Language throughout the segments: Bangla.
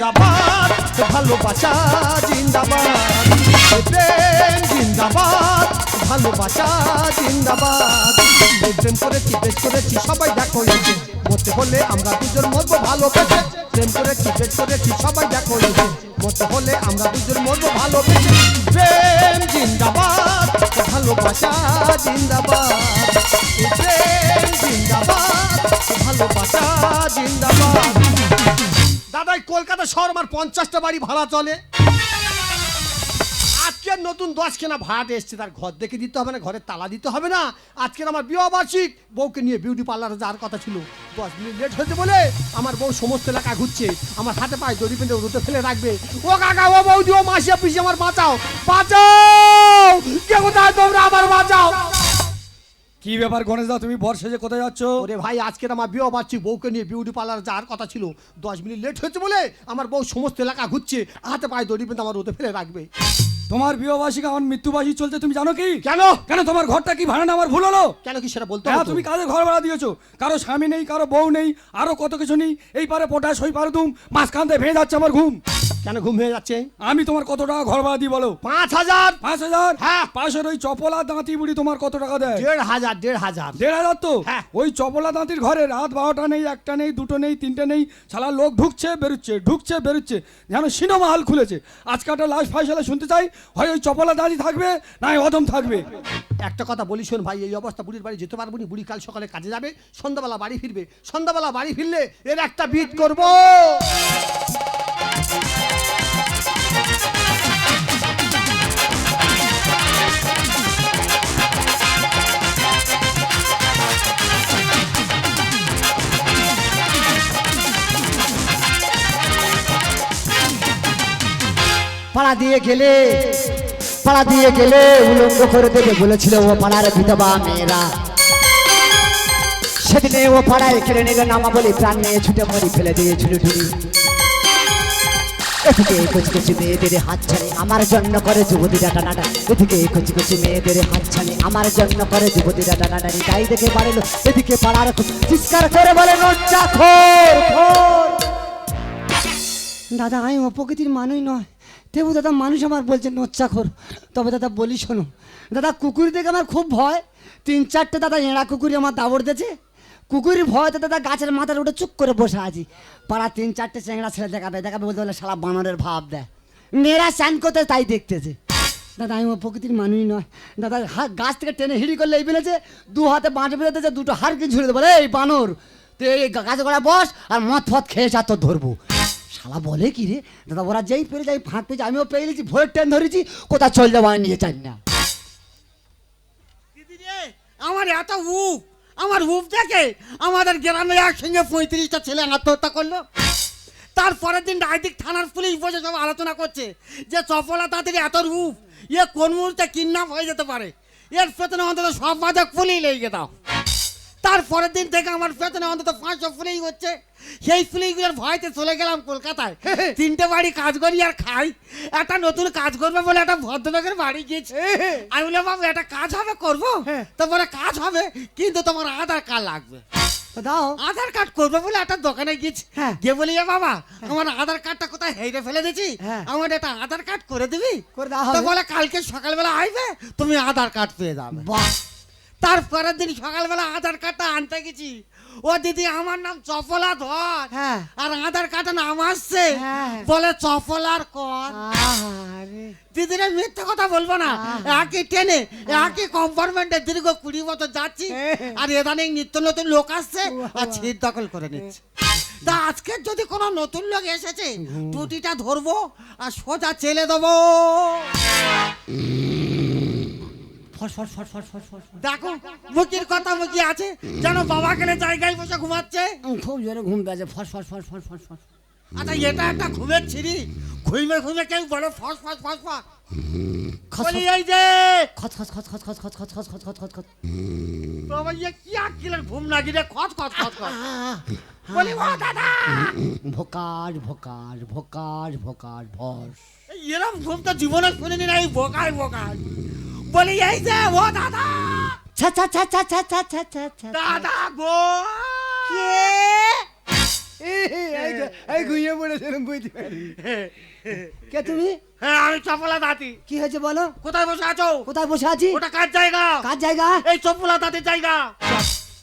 জিন্দাবাদ, ভালোবাসা জিন্দাবাদ। প্রেম জিন্দাবাদ, ভালোবাসা জিন্দাবাদ। প্রেম করেছি, বেশ করেছি, সবাই দেখো এসে মরতে হলে আমরা দুজন মরবো ভালোবেসে। প্রেম করেছি, বেশ করেছি, সবাই দেখো এসে মরতে হলে আমরা দুজন মরবো ভালোবেসে। প্রেম জিন্দাবাদ, ভালোবাসা জিন্দাবাদ। প্রেম জিন্দাবাদ, ভালোবাসা জিন্দাবাদ। কলকাতা শহর আমার পঞ্চাশটা বাড়ি ভাড়া চলে। আজকে নতুন দশ কেনা ভাড়াতে এসছে, তার ঘর দেখে দিতে হবে না ঘরে তালা দিতে হবে না। আজকের আমার বিবাহবার্ষিক বউকে নিয়ে বিউটি পার্লারে যাওয়ার কথা ছিল। দশ মিনিট লেট হয়েছে বলে আমার বউ সমস্ত এলাকা ঘুরছে। আমার হাতে পায়ে দড়ি পেঁধে রোদে ফেলে রাখবে। ও কাকা, ও বৌদি, ও মাসিয়া পিসি, আমার বাঁচাও বাঁচাও! কে কোথায় তোমরা? আমার বাঁচাও! কি ব্যাপার গণেশ দা তুমি বর্ষে যে কোথায় যাচ্ছ? ওরে ভাই আজকে আমার বিয়ে বার্ষিক বউকে নিয়ে বিউটি পার্লার যাওয়ার কথা ছিল। দশ মিনিট লেট হয়েছে বলে আমার বউ সমস্ত এলাকা ঘুরছে হাতে পায়ে দড়ি পেঁধে আমার রোদে ফেলে রাখবে। তোমার বিবাহবার্ষিক আমার মৃত্যুবাসী চলছে তুমি জানো কি? কেন? কেন তোমার ঘরটা কি ভাড়া আমার ভুল হলো? কেন কি সেটা বলতো হ্যাঁ তুমি কাদের ঘর ভাড়া দিয়েছ? কারও স্বামী নেই কারও বউ নেই আরও কত কিছু নেই এই পারে পটাশ ওই পারে তুম মাঝখান দিয়ে ভেঙে যাচ্ছে আমার ঘুম। কেন ঘুম হয়ে যাচ্ছে? আমি তোমার কত টাকা ঘর ভাড়া দিই বলো? পাঁচ হাজার। পাঁচ হাজার? হ্যাঁ। পাশের ওই চপলা দাঁতি বুড়ি তোমার কত টাকা দেয়? দেড় হাজার দেড় হাজার। দেড় হাজার তো? হ্যাঁ। ওই চপলা দাঁতির ঘরে রাত বারোটা নেই একটা নেই দুটো নেই তিনটে নেই সালা লোক ঢুকছে বেরোচ্ছে ঢুকছে বেরোচ্ছে যেন সিনেমা হল খুলেছে। আজকে একটা লাস্ট ফাইসালে শুনতে চাই হয় ওই চপলা দাঁতি থাকবে না অদম থাকবে? একটা কথা বলি শোন ভাই এই অবস্থা বুড়ির বাড়ি যেতে পারব নি বুড়ি কাল সকালে কাজে যাবে সন্ধ্যাবেলা বাড়ি ফিরবে। সন্ধ্যাবেলা বাড়ি ফিরলে এর একটা বিট করব। পাড়া দিয়ে গেলে, পাড়া দিয়ে গেলে উলঙ্গ করে দেবে বলেছিল ও পাড়ার বিধবা মেয়েরা। সেদিনে ও পাড়ায় কেড়ে নিল নামা বলে প্রাণ নিয়ে ছুটে মরি ফেলে দিয়ে ঝুড়ি ঝুড়ি এদিকে কচি কচি মেয়েদের হাত ছাড়ে, আমার জন্য করে যুবতীরা টানাটা এদিকে কচি কচি মেয়েদের হাত ছাড়ে, আমার জন্য করে যুবতীরা টানাটানি। তাই দেখে বাড়িল এদিকে পাড়ার চিৎকার করে বলে খোর দাদা, আমি অপ্রকৃতির মানুষ নয়। তেবু দাদা, মানুষ আমার বলছে, নোচ্চাখোর। তবে দাদা, বলি শোনো, দাদা, কুকুর দেখে আমার খুব ভয়। তিন চারটে দাদা এঁড়া কুকুরি আমার দাবড় দিয়েছে কুকুরের ভয়তে দাদা গাছের মাথার উঠে চুপ করে বসে আছি। পাড়া তিন চারটে চেংড়া ছেলে দেখাবে দেখাবে বলতে বলে সারা বানরের ভাব দেয় মেয়েরা স্যান করতে তাই দেখতেছে। দাদা, আমি প্রকৃতির মানুষই নয়। দাদা, হা- গাছ থেকে টেনে হিড়ি করলে এই বেলেছে দু হাতে বাঁশ বেরোতেছে দুটো হাড়কে ঝুড়ে দেবো। এই বানর, তুই এই গাছে গোড়া বস, আর মদ ফদ খেয়ে যা তো ধরবো। শালা বলে কি রে? দাদা, ওরা যেই পেরে যাই ফাঁক পেয়েছে আমিও পেয়ে গেছি ভোরের ট্রেন ধরেছি কোথাও চল যাব আমি নিয়ে চাই না। আমার এত উপ আমার উপ দেখে আমাদের গ্রামে একসঙ্গে পঁয়ত্রিশটা ছেলে আত্মহত্যা করল। তারপরের দিন রায়দিক থানার পুলিশ বসে সব আলোচনা করছে যে চপলা তাদের এত রূপ ইয়ে কোন মুহূর্তে কিডন্যাপ হয়ে যেতে পারে? এর পেছনে অন্তত সব বাজে পুলিশ লেগে দাও তারপরের দিন থেকে আমার পেছনে অন্তত পাঁচশো পুলিশ হচ্ছে। সেই পুলিশগুলোর ভয়তে চলে গেলাম কলকাতায়। তিনটে বাড়ি কাজ করি আর খাই। একটা নতুন কাজ করবে বলে একটা ভদ্রলোকের বাড়ি গিয়েছে। আমি বললাম বাবু একটা কাজ হবে করব? তারপরে কাজ হবে কিন্তু তোমার আধার কার্ড লাগবে। দাও। আধার কার্ড করবে বলে একটা দোকানে গেছি হ্যাঁ। গিয়ে বলি বাবা আমার আধার কার্ডটা কোথায় হেরে ফেলে দিয়েছি? হ্যাঁ। আমার একটা আধার কার্ড করে দিবি? করে হবে। বলে কালকে সকালবেলা আইবে তুমি আধার কার্ড পেয়ে যাবে। বাহ। তারপরের দিন সকালবেলা আধার কার্ডটা আনতে গেছি। ও দিদি আমার নাম চপলা ধর। হ্যাঁ। আর আধার কার্ডের নাম আসছে। হ্যাঁ। বলে চপলার কর। দিদিরা মিথ্যে কথা বলব না। একই ট্রেনে একই কম্পার্টমেন্টে দীর্ঘ কুড়ি বছর যাচ্ছি। আর এদানিং নিত্য নতুন লোক আসছে। আর ছিট দখল করে নিচ্ছে। তা আজকে যদি কোনো নতুন লোক এসেছে টুটিটা ধরবো আর সোজা চেলে দেবো। ফস ফস ফস ফস ফস ফস ফস। দেখো মুখির কথা মুখি আছে যেন বাবা গেলে জায়গায় বসে ঘুমাচ্ছে উম, খুব জোরে ঘুম পেয়েছে ফস ফস ফস ফস ফস ফস আচ্ছা এটা একটা ঘুমের ছিরি ঘুমে ঘুমে কেউ বলে ফস ফস ফস ফস খস বলি এই যে খচ খচ খচ খচ খচ খচ খচ খচ খচ খচ খচ খচ বাবা ইয়ে কি আকিলের ঘুম লাগি রে খচ খচ খচ খচ বলি ও দাদা ভোকার ভোকার ভোকার ভোকার ভস এরম ঘুম তো জীবনে শুনিনি না এই বোকায় বোকায় বলি এই যে ও দাদা! ছা ছা ছা ছা ছা ছা ছা ছা ছা দাদা গো! কে? এই ঘুমিয়ে পড়েছিলাম বুঝতে পারি কে তুমি? হ্যাঁ আমি চপলা দাঁতি কি হয়েছে বলো? কোথায় বসে আছো? কোথায় বসে আছি? ওটা কার জায়গা? কার জায়গা? এই চপলা দাঁতের জায়গা।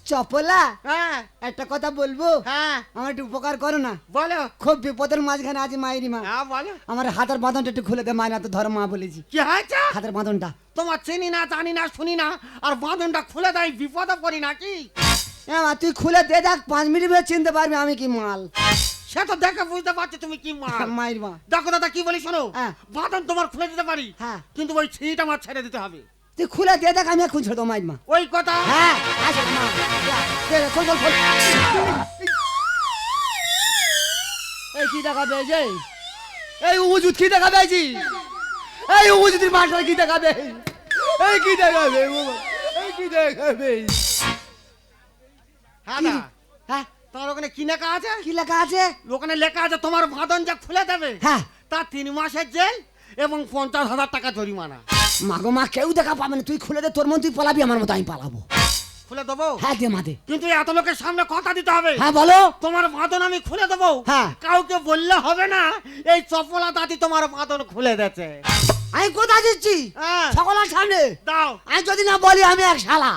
চপলা? হ্যাঁ। একটা কথা বলব? হ্যাঁ। আমার একটু উপকার করো না। বলো। খুব বিপদের মাঝখানে আছি মায়েরি মা। হ্যাঁ বলো। আমার হাতের বাঁধনটা একটু খুলে দে মায়ের তো ধর মা বলেছি। কি হয়েছে? হাতের বাঁধনটা। তোমার চিনি না জানি না শুনি না আর বাঁধনটা খুলে দেয় বিপদে পড়ি নাকি? হ্যাঁ তুই খুলে দে দেখ পাঁচ মিনিট ভেবে চিনতে পারবি আমি কি মাল। সে তো দেখে বুঝতে পারছি তুমি কি মাল। মায়ের মা। দেখো দাদা কি বলি শোনো? হ্যাঁ। বাঁধন তোমার খুলে দিতে পারি। হ্যাঁ। কিন্তু ওই ছিট আমার ছেড়ে দিতে হবে। তুই খুলে দে দেখ আমি এখন দেবো মায়ের মা। ওই কথা? হ্যাঁ আসো মা। যা, দে, দে, খোল, খোল, খোল। এই কি দেখা পেয়েছে? এই উজুত কি দেখা পেয়েছি? এই উজুতির মাস্টার কি দেখাবে এই কি দেখাবে এই কি দেখাবে হ্যাঁ না। হ্যাঁ? তোমার ওখানে কি লেখা আছে? কি লেখা আছে? ওখানে লেখা আছে তোমার বাঁধন যা খুলে দেবে হ্যাঁ। তার তিন মাসের জেল এবং পঞ্চাশ হাজার টাকা জরিমানা। মাগো মা কেউ দেখা পাবে না। তুই খুলে দে তোর মন তুই পালাবি আমার মতো আমি পালাবো। খুলে দেবো? হ্যাঁ দে মা দে। কিন্তু এত লোকের সামনে কথা দিতে হবে। হ্যাঁ বলো। তোমার বাঁধন আমি খুলে দেবো। হ্যাঁ। কাউকে বললে হবে না এই চপলা দাদি তোমার বাঁধন খুলে দিয়েছে। আমি কোথায় দিচ্ছি হ্যাঁ। সকলের সামনে? দাও। আমি যদি না বলি আমি এক শালা।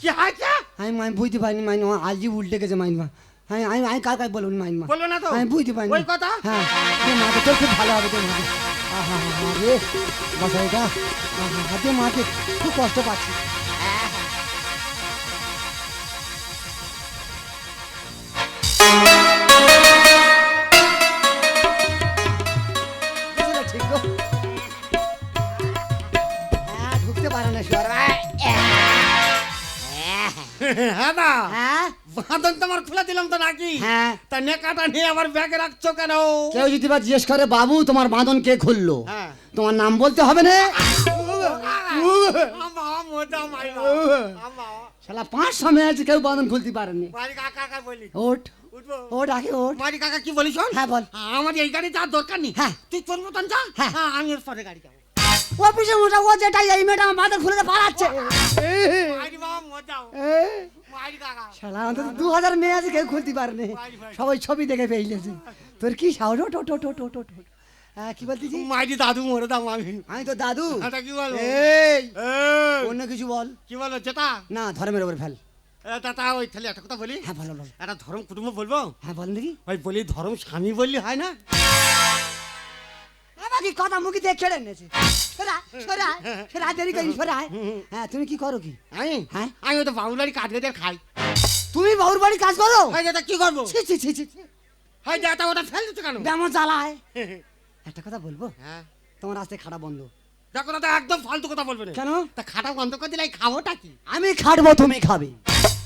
কি হয়েছে আমি আমি বুঝতে পারিনি মাইন আজই উল্টে গেছে মাইন মা। আমি আমি আমি কার কার বলুন মাইন বলবে না তো? আমি বুঝতে পারিনি। ওই কথা? হ্যাঁ। তোর খুব ভালো হবে তোর আহা বসাইটা আহা হা দে মাকে খুব কষ্ট পাচ্ছি। বুঝলে ঠিক গো? হ্যাঁ, হ্যাঁ হ্যাঁ? বাঁধন তোমার খুলে দিলাম তো নাকি? হ্যাঁ। তা নেকাটা নিয়ে আবার ব্যাগে রাখছো কেন? কেউ যদি বা জিজ্ঞেস করে বাবু তোমার বাঁধন কে খুললো? হ্যাঁ। তোমার নাম বলতে হবে না? শালা পাঁচ সময় আছে কেউ বাঁধন খুলতে পারেনি ওঠ ও ওঠ। হ্যাঁ, হ্যাঁ। হ্যাঁ। আমি এর পরে গাড়ি যাব অফিসে মোটা ও খুলতে পারেনি। সবাই ছবি দেখে পেয়েছে তোর কি সাহস? ওঠ ওঠ ওঠ ওঠ ওঠ ওঠ ওঠ। হ্যাঁ কি বলতেছি মারি দাদু মরে দাম আমি। আমি তো দাদু। এটা কি বলব এই অন্য কিছু বল। কি বলো যেটা না ধর্মের ওপর ফেল। দাদা ওই তাহলে একটা কথা বলি? হ্যাঁ বলো বলো। একটা ধর্ম কুটুম্ব বলব? হ্যাঁ বল দেখি। ওই বলি ধর্ম স্বামী বললি হয় না? আমাকে কথা মুখে দিয়ে ছেড়ে এনেছে? সরা সরা সরা দেরি করি সরা হ্যাঁ তুমি কি করো কি? আমি? হ্যাঁ? আমি তো বাবুলারি কাঠ গেজে খাই। তুমি বাবুর বাড়ি কাজ করো? হয় যেটা কি করব? ছি ছি ছি ছি ছি। হয় ওটা ফেল দিচ্ছে কেন? ব্যামো জ্বালায়। একটা কথা বলব? হ্যাঁ। তোমার আস্তে খাটা বন্ধ। দেখো দাদা একদম ফালতু কথা বলবে না। কেন? তা খাটা বন্ধ করে দিলে খাবোটা কি? আমি খাটবো তুমি খাবে।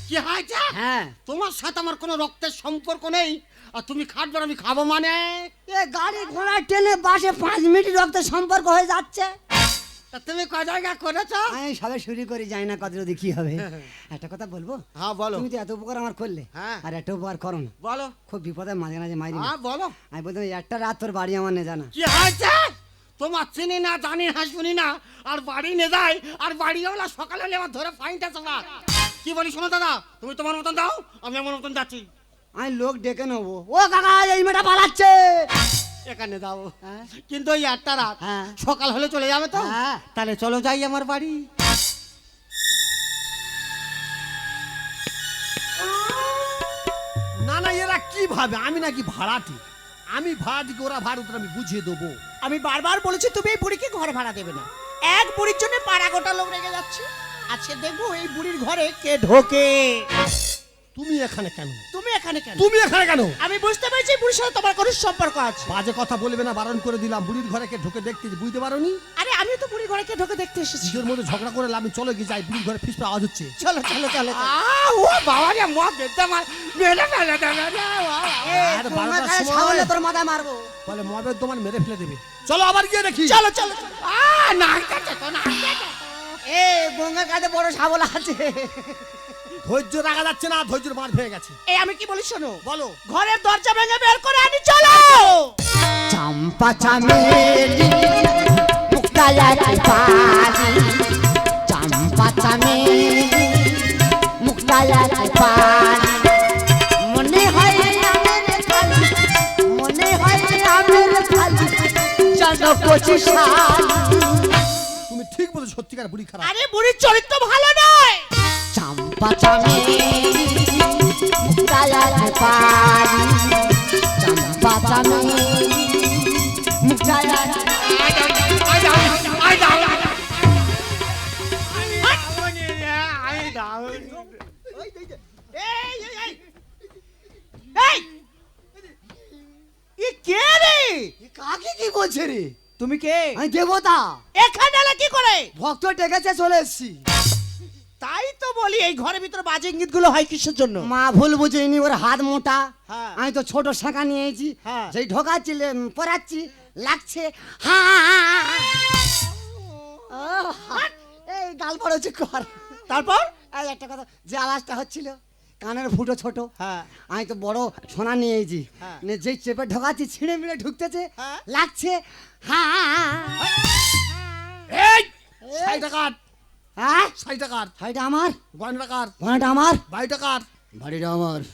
কি হয়েছে? হ্যাঁ। তোমার সাথে আমার কোনো রক্তের সম্পর্ক নেই? আর তুমি খাটবে আমি খাব মানে? এ গাড়ি ঘোড়া টেনে বাসে পাঁচ মিনিট রক্তের সম্পর্ক হয়ে যাচ্ছে। তা তুমি ক জায়গা করেছ? আমি সবে শুরু করে যাই না কত যদি কি হবে। একটা কথা বলব? হ্যাঁ বলো। তুমি তো এত উপকার আমার করলে হ্যাঁ। আর একটা উপকার করো না। বলো। খুব বিপদে মাঝে মাঝে মাইরি হ্যাঁ বলো। আমি বলতাম একটা রাত তোর বাড়ি আমার নে জানা কি হয়েছে? তোমার চিনি না জানি না শুনি না। আর বাড়ি নিয়ে যায় আর বাড়ি ওলা সকালে আমার ধরে ফাইনটা তোমার কি বলি শোনো দাদা? তুমি তোমার মতন দাও আমি আমার মতন যাচ্ছি। আমি লোক ডেকে নেব। ও কাকা এই মেয়েটা পালাচ্ছে! এখানে যাব হ্যাঁ। কিন্তু ওই আটটা রাত হ্যাঁ। সকাল হলে চলে যাবে তো? হ্যাঁ। তাহলে চলো যাই আমার বাড়ি। না না এরা কি ভাবে? আমি নাকি ভাড়াটি। আমি ভাড়া দিকে ওরা ভাড়া আমি বুঝিয়ে দেবো। আমি বারবার বলেছি তুমি এই বুড়িকে ঘর ভাড়া দেবে না। এক বুড়ির জন্য পাড়া গোটা লোক রেগে যাচ্ছে। আজকে দেখব এই বুড়ির ঘরে কে ঢোকে। তুমি এখানে কেন? তুমি এখানে কেন? তুমি এখানে কেন? আমি বুঝতে পেরেছি বুড়ির সাথে তোমার কোনো সম্পর্ক আছে। বাজে কথা বলবে না বারণ করে দিলাম। বুড়ির ঘরে কে ঢুকে দেখতে বুঝতে পারোনি? আরে আমি তো বুড়ির ঘরে কে ঢোকে দেখতে এসেছি। নিজের মধ্যে ঝগড়া করে আমি চলে গিয়ে যাই বুড়ির ঘরে ফিসপে আওয়াজ হচ্ছে। চলো চলো চলো ও বাবা রে মা বেদা মা মেরে ফেলে দেবে রে, বাবা। আর তোমার বারোটার সময়। তোর মাথায় মারবো। বলে মবের দোমান মেরে ফেলে দেবে। চলো আবার গিয়ে দেখি। চলো চলো আহ, নাচতেছে তো, নাচতেছে তো। এ গঙ্গা কাঁধে বড় শাবল আছে। ধৈর্য রাখা যাচ্ছে না ধৈর্যের মার ভেঙে গেছে। এই আমি কি বলি শোনো? বলো। ঘরের দরজা ভেঙে বের করে আনি চলো! চম্পা চামেলি মুক্তালাটি পারি চম্পা চামেলি মুক্তালাটি পারি মনে হয় আমের খালি মনে হয় আমের খালি। সত্যিকার বুড়ি খারাপ আরে বুড়ির চরিত্র ভালো নয় চম্পা চামেলি মুক্তায়ার পারি চম্পা চামেলি মুক্তায়ার কে রে কাকে কি বলছে রে তুমি কে? আমি দেবতা। এখানে এলে কি করে? ভক্ত ডেকেছে চলে এসছি। তাই তো বলি এই ঘরের ভিতরে বাজে ইঙ্গিতগুলো হয় কিসের জন্য? মা ভুল বুঝেনি ওর হাত মোটা। হ্যাঁ। আমি তো ছোট শাঁখা নিয়েছি হ্যাঁ। সেই ঢোকাচ্ছি লে- পরাচ্ছি লাগছে। হ্যাঁ ও, এই গাল হচ্ছে কর। তারপর? একটা কথা যে আওয়াজটা হচ্ছিল কানের ফুটো ছোট। হ্যাঁ। আমি তো বড় সোনা নিয়েছি। হ্যাঁ। নে যেই চেপে ঢোকাচ্ছি ছিঁড়ে মিড়ে ঢুকতেছে হ্যাঁ। লাগছে হ্যাঁ? হ্যাঁ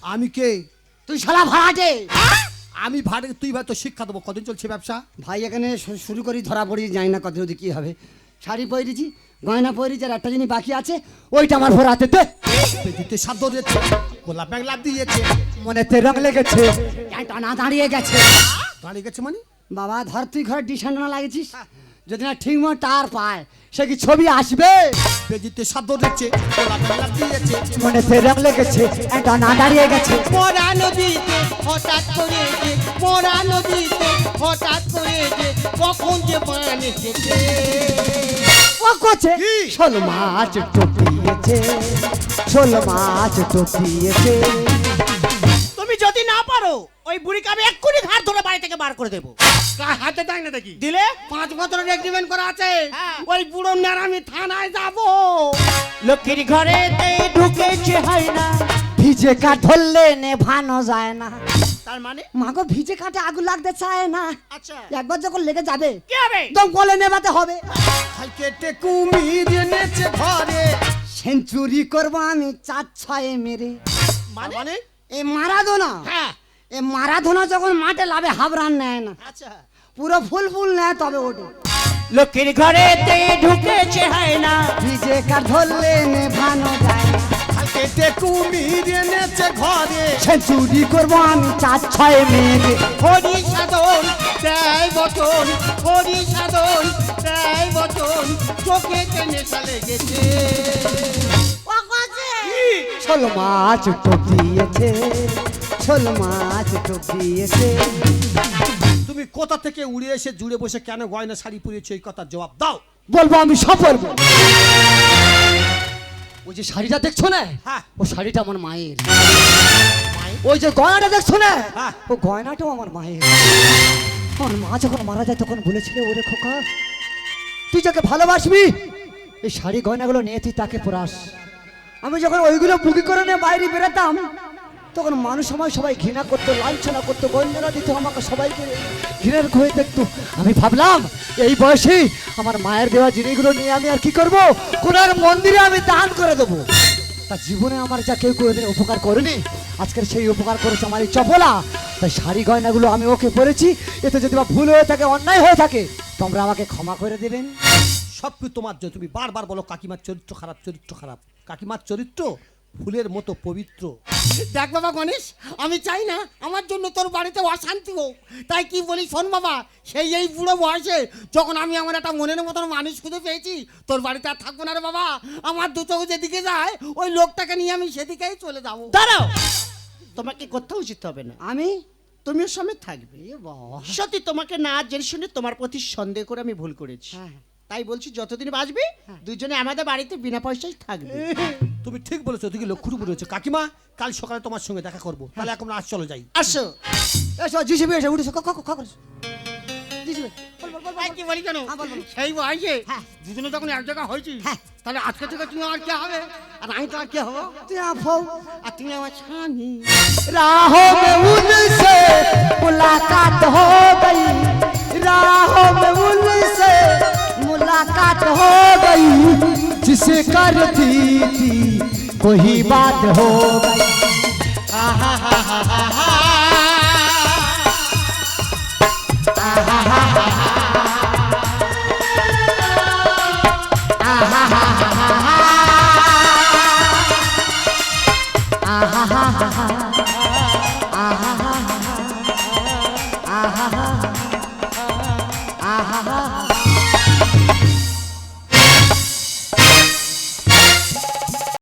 আমি কে? তুই শালা ভাড়াটে! আমি ভাড়ে তুই ভাই তো শিক্ষা দেবো। কদিন চলছে ব্যবসা? ভাই এখানে শুরু করি ধরা পড়ি জানি না কত কি হবে। শাড়ি পরেছি গয়না পরেছি আর একটা জিনিস বাকি আছে ওইটা আমার ভরাতে দে। দিতে সাধ্য দিয়েছে গোলাপ ব্যাগ লাভ দিয়েছে মনেতে রং লেগেছে। টানা দাঁড়িয়ে গেছে। দাঁড়িয়ে গেছে মানে? বাবা ধর তুই ঘরে ডিসান না লাগেছিস যদি না ঠিক মতো টার পায় সে কি ছবি আসবে? বেজিতে সাধ্য দিচ্ছে দিয়েছে মনেতে রং লেগেছে টানা দাঁড়িয়ে গেছে। মরা নদীতে হঠাৎ করে যে মরা নদীতে হঠাৎ করে যে কখন যে এসেছে। ও কোচে শোল মাছ টোপিয়েছে শোল মাছ টোপিয়েছে তুমি যদি না পারো ওই বুড়িকে আমি এক্ষুনি ঘাট ধরে বাড়ি থেকে বার করে দেবো। হাতে দেয় না দেখি? দিলে? পাঁচ বছরের এগ্রিমেন্ট করা আছে। হ্যাঁ। ওই বুড়ো আমি থানায় যাব। লক্ষ্মীর ঘরে ঢুকেছে হয় না ভিজে কাঠ ধরলে নেভানো যায় না। তার মানে? মাগো ভিজে কাঠে আগুন লাগতে চায় না। আচ্ছা। একবার যখন লেগে যাবে কি হবে? দম কলে নেভাতে হবে। কেটে কুমির এনেছে ঘরে। সেঞ্চুরি করব আমি চার ছয়ে মেরে। মানে? এ মারাদোনা। হ্যাঁ। এ মারাদোনা যখন মাঠে লাভে হাবরান নেয় না। আচ্ছা। পুরো ফুল ফুল নেয় তবে ওঠে। লক্ষ্মীর ঘরে ঢুকেছে হয় না ভিজে কাঠ ধরলে নেভানো যায় না। কেটে কুমির এনেছে ঘরে। সেঞ্চুরি করব আমি চার ছয়ে মেরে। হরি সাধন দেয় বচন হরি সাধন দেয় বচন চোখে টেনে চলে গেছে। ছোল মাছ টোপিয়েছে ছোল মাছ টোপিয়েছে তুমি কোথা থেকে উড়ে এসে জুড়ে বসে কেন গয়না শাড়ি পরিয়েছো এই কথার জবাব দাও। বলব আমি সব বলব ওই যে শাড়িটা দেখছ না? হ্যাঁ। ও শাড়িটা আমার মায়ের। ওই যে গয়নাটা দেখছ না? হ্যাঁ। ও গয়নাটাও আমার মায়ের। আমার মা যখন মারা যায় তখন বলেছিল ওরে খোকা তুই যাকে ভালোবাসবি এই শাড়ি গয়নাগুলো নিয়ে তুই তাকে পরাস। আমি যখন ওইগুলো বুকি করে নিয়ে বাইরে বেরোতাম তখন মানুষ সময় সবাই ঘৃণা করতো, লাঞ্ছনা করতো গঞ্জনা দিত, আমাকে সবাইকে ঘৃণার হয়ে দেখতো। আমি ভাবলাম, এই বয়সে আমার মায়ের দেওয়া জিনিসগুলো নিয়ে আমি আর কি করব? কোন এক মন্দিরে আমি দান করে দেবো। তা জীবনে আমার যা কেউ কোনোদিন উপকার করেনি, আজকের সেই উপকার করেছে আমার এই চপলা। তাই শাড়ি গয়নাগুলো আমি ওকে পরেছি, এতে যদি বা ভুল হয়ে থাকে, অন্যায় হয়ে থাকে, তোমরা আমাকে ক্ষমা করে দেবেন। সব কিছু তোমার জন্য? তুমি বারবার বলো, কাকিমার চরিত্র খারাপ চরিত্র খারাপ। কাকিমার চরিত্র? ফুলের মতো পবিত্র। দেখ বাবা গণেশ আমি চাই না আমার জন্য তোর বাড়িতে অশান্তি হোক। তাই কি বলি শোন বাবা সেই এই বুড়ো বয়সে যখন আমি আমার একটা মনের মতন মানুষ খুঁজে পেয়েছি তোর বাড়িতে আর থাকব না রে বাবা। আমার দু চোখ যেদিকে যায় ওই লোকটাকে নিয়ে আমি সেদিকেই চলে যাব। দাঁড়াও। তোমাকে কোথাও যেতে হবে না। আমি? তুমিও সমেত থাকবে। সত্যি তোমাকে না জেনে শুনে তোমার প্রতি সন্দেহ করে আমি ভুল করেছি। হ্যাঁ। তাই বলছি যতদিন বাঁচবি হ্যাঁ। দুজনে আমাদের বাড়িতে বিনা পয়সায় থাকবে। তুমি ঠিক বলেছ ওদিকে লক্ষ্য রূপ রয়েছে। কাকিমা কাল সকালে তোমার সঙ্গে দেখা করব। হ্যাঁ। তাহলে এখন আজ চলো যাই। আসো। এসো জিসিবি এসে উঠেছো খবর হ্যাঁ, সেই এক জায়গা তাহলে আজকে তুমি কে হবে? আর আমি কে আর তুমি मुलाकात हो गई। जिसे करती थी वही बात हो गई।